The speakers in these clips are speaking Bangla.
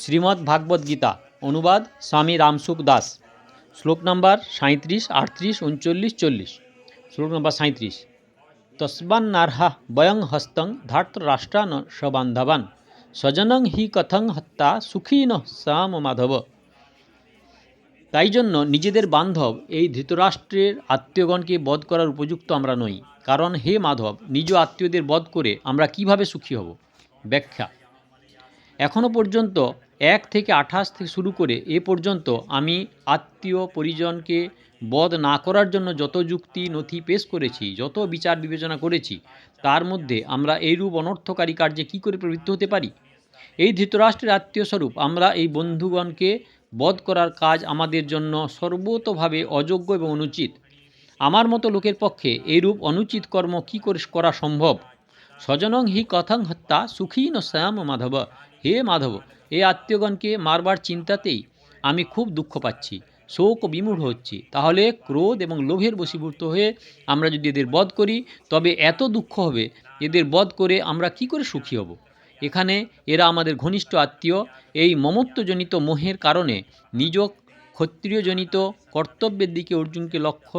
শ্রীমদ্ ভাগবত গীতা, অনুবাদ স্বামী রামসুখ দাস। শ্লোক নাম্বার সাঁত্রিশ আটত্রিশ, উনচল্লিশ, চল্লিশ। শ্লোক নাম্বার সাঁত্রিশ তস্মান্নার্হা বয়ং হস্তং ধার্তরাষ্ট্রান সবান্ধবান স্বজনং হি কথং হত্যা সুখীন শ্যাম মাধব। তাই জন্য নিজেদের বান্ধব এই ধৃতরাষ্ট্রের আত্মীয়গণকে বধ করার উপযুক্ত আমরা নই। কারণ হে মাধব, নিজ আত্মীয়দের বধ করে আমরা কীভাবে সুখী হব? ব্যাখ্যা। এখনও পর্যন্ত এক থেকে আঠাশ থেকে শুরু করে এ পর্যন্ত আমি আত্মীয় পরিজনকে বধ না করার জন্য যত যুক্তি, নথি পেশ করেছি, যত বিচার বিবেচনা করেছি, তার মধ্যে আমরা এইরূপ অনর্থকারী কার্যে কী করে প্রবৃত্ত হতে পারি? এই ধৃতরাষ্ট্রের আত্মীয় স্বরূপ আমরা এই বন্ধুগণকে বধ করার কাজ আমাদের জন্য সর্বতভাবে অযোগ্য এবং অনুচিত। আমার মতো লোকের পক্ষে এইরূপ অনুচিত কর্ম কী করে করা সম্ভব? স্বজনং হি কথং হত্যা সুখী ন শ্যাম মাধব। হে মাধব এ আত্মীয়গণকে মারবার চিন্তাতেই আমি খুব দুঃখ পাচ্ছি, শোক বিমূঢ় হচ্ছি। তাহলে ক্রোধ এবং লোভের বশীভূত হয়ে আমরা যদি এদের বধ করি, তবে এত দুঃখ হবে, এদের বধ করে আমরা কি করে সুখী হব? এখানে এরা আমাদের ঘনিষ্ঠ আত্মীয়, এই মমত্বজনিত মোহের কারণে নিজ ক্ষত্রিয়জনিত কর্তব্যের দিকে অর্জুনকে লক্ষ্য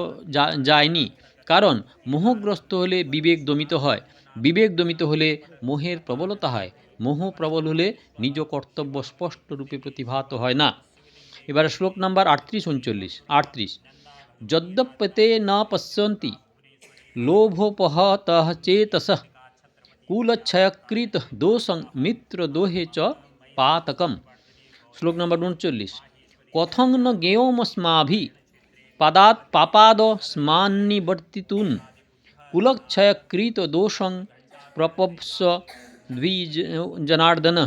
যায়নি। কারণ মোহগ্রস্ত হলে বিবেক দমিত হয় বিবেক দমিত হলে মোহের প্রবলতা হয়, মোহ প্রবল হলে নিজ কর্তব্য স্পষ্ট রূপে প্রতিভাত হয় না। এবারে শ্লোক নাম্বার আটত্রিশ উনচল্লিশ, আটত্রিশ। যদ্যপ্যতে ন পশ্যন্তি, লোভোপহত চেতস কুলক্ষয়কৃত দোষং মিত্রদোহে চ পাতকম। শ্লোক নম্বর উনচল্লিশ। কথং ন জ্ঞেয়মস্মাভি পাদাৎ পাপাদ স্মান্নিবর্তিতুন কুলক্ষয়কৃত দোষং প্রপস্য দ্বিজ জনার্দন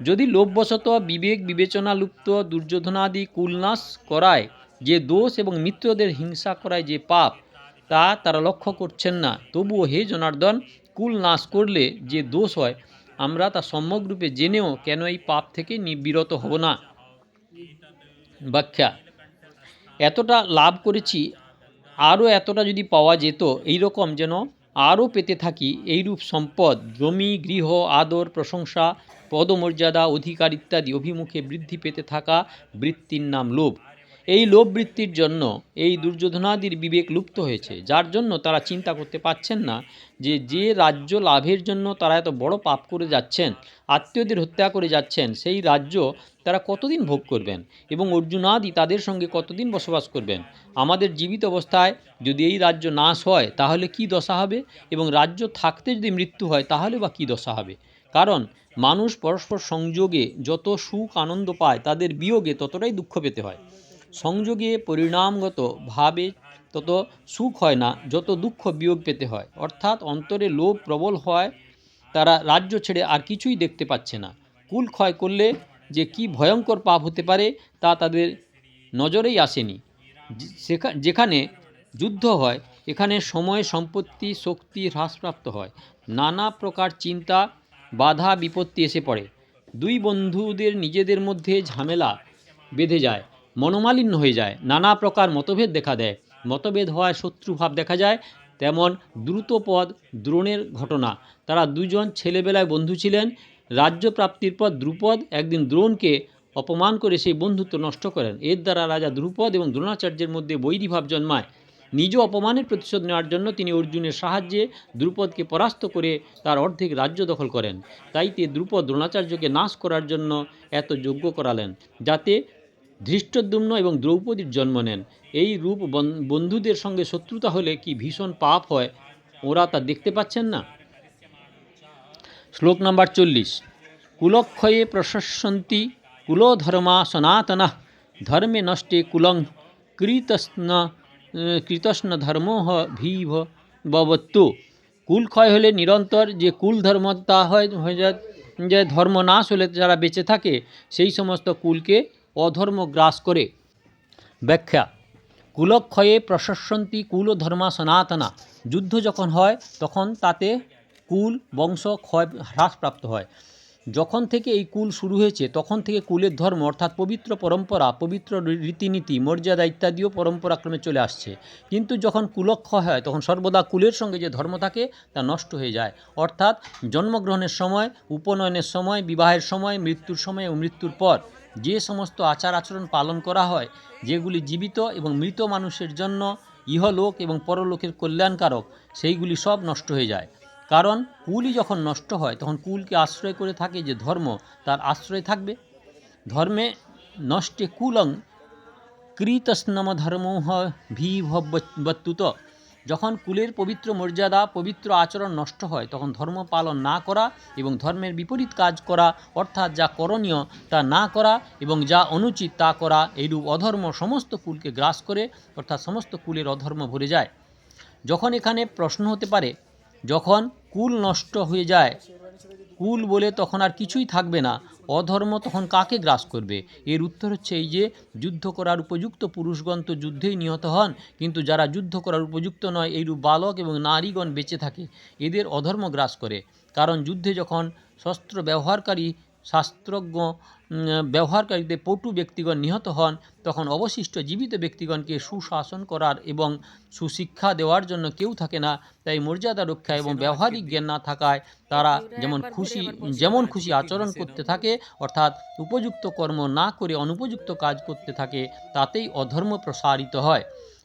যদি লোভবশত বিবেক বিবেচনা লুপ্ত দুর্যোধনাদি কুলনাশ করায় যে দোষ এবং মিত্রদের হিংসা করায় যে পাপ, তা তারা লক্ষ্য করছেন না। তবুও হে জনার্দন কুল নাশ করলে যে দোষ হয়, আমরা তা সম্যকরূপে জেনেও কেন এই পাপ থেকে নিবিরত হব না? ব্যাখ্যা। এতটা লাভ করেছি আরও এতটা যদি পাওয়া যেত এই রকম যেন আরও পেতে থাকি, এইরূপ সম্পদ, জমি, গৃহ, আদর, প্রশংসা, পদমর্যাদা, অধিকার ইত্যাদি অভিমুখে বৃদ্ধি পেতে থাকা বৃত্তির নাম লোভ। এই লোভ বৃত্তির জন্য এই দুর্যোধনাদির বিবেক লুপ্ত হয়েছে, যার জন্য তারা চিন্তা করতে পারছেন না যে যে রাজ্য লাভের জন্য তারা এত বড় পাপ করে যাচ্ছেন, আত্মীয়দের হত্যা করে যাচ্ছেন, সেই রাজ্য তারা কতদিন ভোগ করবেন এবং অর্জুনাদি তাদের সঙ্গে কতদিন বসবাস করবেন? আমাদের জীবিত অবস্থায় যদি এই রাজ্য নাশ হয়, তাহলে কি দশা হবে? এবং রাজ্য থাকতে যদি মৃত্যু হয়, তাহলে বা কী দশা হবে? কারণ মানুষ পরস্পর সংযোগে যত সুখ আনন্দ পায়, তাদের বিয়োগে ততটাই দুঃখ পেতে হয়। সংযোগে পরিণামগত ভাবে তত সুখ হয় না, যত দুঃখ বিয়োগ পেতে হয়। অর্থাৎ অন্তরে লোভ প্রবল হয়, তারা রাজ্য ছেড়ে আর কিছুই দেখতে পাচ্ছে না। কুল ক্ষয় করলে যে কি ভয়ঙ্কর পাপ হতে পারে, তা তাদের নজরেই আসেনি। যেখানে যুদ্ধ হয়, এখানে সময়, সম্পত্তি, শক্তি হ্রাসপ্রাপ্ত হয়। নানা প্রকার চিন্তা, বাধা, বিপত্তি এসে পড়ে। দুই বন্ধুদের নিজেদের মধ্যে ঝামেলা বেঁধে যায়। মনোমালিন্য হয়ে যায়, নানা প্রকার মতভেদ দেখা দেয়। মতভেদ হওয়ায় শত্রুভাব দেখা যায়, তেমন দ্রুতপদ দ্রোণের ঘটনা। তারা দুজন ছেলেবেলায় বন্ধু ছিলেন রাজ্য প্রাপ্তির পর দ্রুপদ একদিন দ্রোণকে অপমান করে সেই বন্ধুত্ব নষ্ট করেন। এর দ্বারা রাজা দ্রুপদ এবং দ্রোণাচার্যের মধ্যে বৈরীভাব জন্মায়। নিজ অপমানের প্রতিশোধ নেওয়ার জন্য তিনি অর্জুনের সাহায্যে দ্রুপদকে পরাস্ত করে তার অর্ধেক রাজ্য দখল করেন। তাই তে দ্রুপদ দ্রোণাচার্যকে নাশ করার জন্য এত যজ্ঞ করালেন, যাতে ধৃষ্টদ্যুম্ন এবং দ্রৌপদীর জন্ম নেন। এই রূপ বন- বন্ধুদের সঙ্গে শত্রুতা হলে কি ভীষণ পাপ হয়, ওরা তা দেখতে পাচ্ছেন না? শ্লোক নাম্বার চল্লিশ। কুলক্ষয়ে প্রশস্যন্তি কুলধর্মা সনাতনা ধর্মে নষ্টে কুলং কৃতস্ন কৃতস্ন ধর্ম ভীভ ববত্তু কুল ক্ষয় হলে নিরন্তর যে কুল ধর্ম তা হয় যে ধর্ম নাশ হলে যারা বেঁচে থাকে, সেই সমস্ত কুলকে অধর্ম গ্রাস করে। ব্যাখ্যা, কুলক্ষয়ে প্রশস্যন্তি কুল ধর্মা সনাতনা। যুদ্ধ যখন হয়, তখন তাতে কুল, বংশ, ক্ষয় হ্রাসপ্রাপ্ত হয়। যখন থেকে এই কুল শুরু হয়েছে, তখন থেকে কুলের ধর্ম, অর্থাৎ পবিত্র পরম্পরা, পবিত্র রীতিনীতি, মর্যাদা ইত্যাদিও পরম্পরাক্রমে চলে আসছে। কিন্তু যখন কুলক্ষয় হয়, তখন সর্বদা কুলের সঙ্গে যে ধর্ম থাকে, তা নষ্ট হয়ে যায়। অর্থাৎ জন্মগ্রহণের সময়, উপনয়নের সময়, বিবাহের সময়, মৃত্যুর সময় ও মৃত্যুর পর। যে সমস্ত আচার আচরণ পালন করা হয়, যেগুলি জীবিত এবং মৃত মানুষের জন্য ইহলোক এবং পরলোকের কল্যাণকারক, সেইগুলি সব নষ্ট হয়ে যায়। কারণ কুলই যখন নষ্ট হয়, তখন কুলকে আশ্রয় করে থাকে যে ধর্ম, তার আশ্রয় থাকবে। ধর্মে নষ্টে কুলং কৃতস্নম ধর্ম ভিভবত্যুত যখন কুলের পবিত্র মর্যাদা, পবিত্র আচরণ নষ্ট হয়, তখন ধর্ম পালন না করা এবং ধর্মের বিপরীত কাজ করা, অর্থাৎ যা করণীয় তা না করা এবং যা অনুচিত তা করা, এইরূপ অধর্ম সমস্ত কুলকে গ্রাস করে, অর্থাৎ সমস্ত কুলের অধর্ম ভরে যায়। যখন এখানে প্রশ্ন হতে পারে, যখন কুল নষ্ট হয়ে যায় কুল বলে তখন আর কিছুই থাকবে না, অধর্ম তখন কাকে গ্রাস করবে? এর উত্তর হচ্ছে এই যে, যুদ্ধ করার উপযুক্ত পুরুষগণ তো যুদ্ধেই নিহত হন, কিন্তু যারা যুদ্ধ করার উপযুক্ত নয়, এইরূপ বালক এবং নারীগণ বেঁচে থাকে, এদের অধর্ম গ্রাস করে। কারণ যুদ্ধে যখন শস্ত্র ব্যবহারকারী শাস্ত্রজ্ঞ ব্যবহারকারীদের পটু ব্যক্তিগণ নিহত হন তখন অবশিষ্ট জীবিত ব্যক্তিগণকে সুশাসন করার এবং সুশিক্ষা দেওয়ার জন্য কেউ থাকে না। তাই মর্যাদা রক্ষা এবং ব্যবহারিক জ্ঞান না থাকায় তারা যেমন খুশি যেমন খুশি আচরণ করতে থাকে অর্থাৎ উপযুক্ত কর্ম না করে অনুপযুক্ত কাজ করতে থাকে তাতেই অধর্ম প্রসারিত হয়।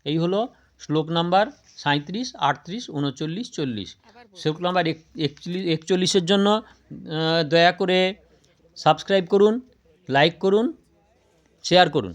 এই হলো শ্লোক নাম্বার সাঁত্রিশ আটত্রিশ উনচল্লিশ চল্লিশ। শ্লোক নাম্বার একচল্লিশ একচল্লিশের জন্য দয়া করে সাবস্ক্রাইব করুন লাইক করুন শেয়ার করুন।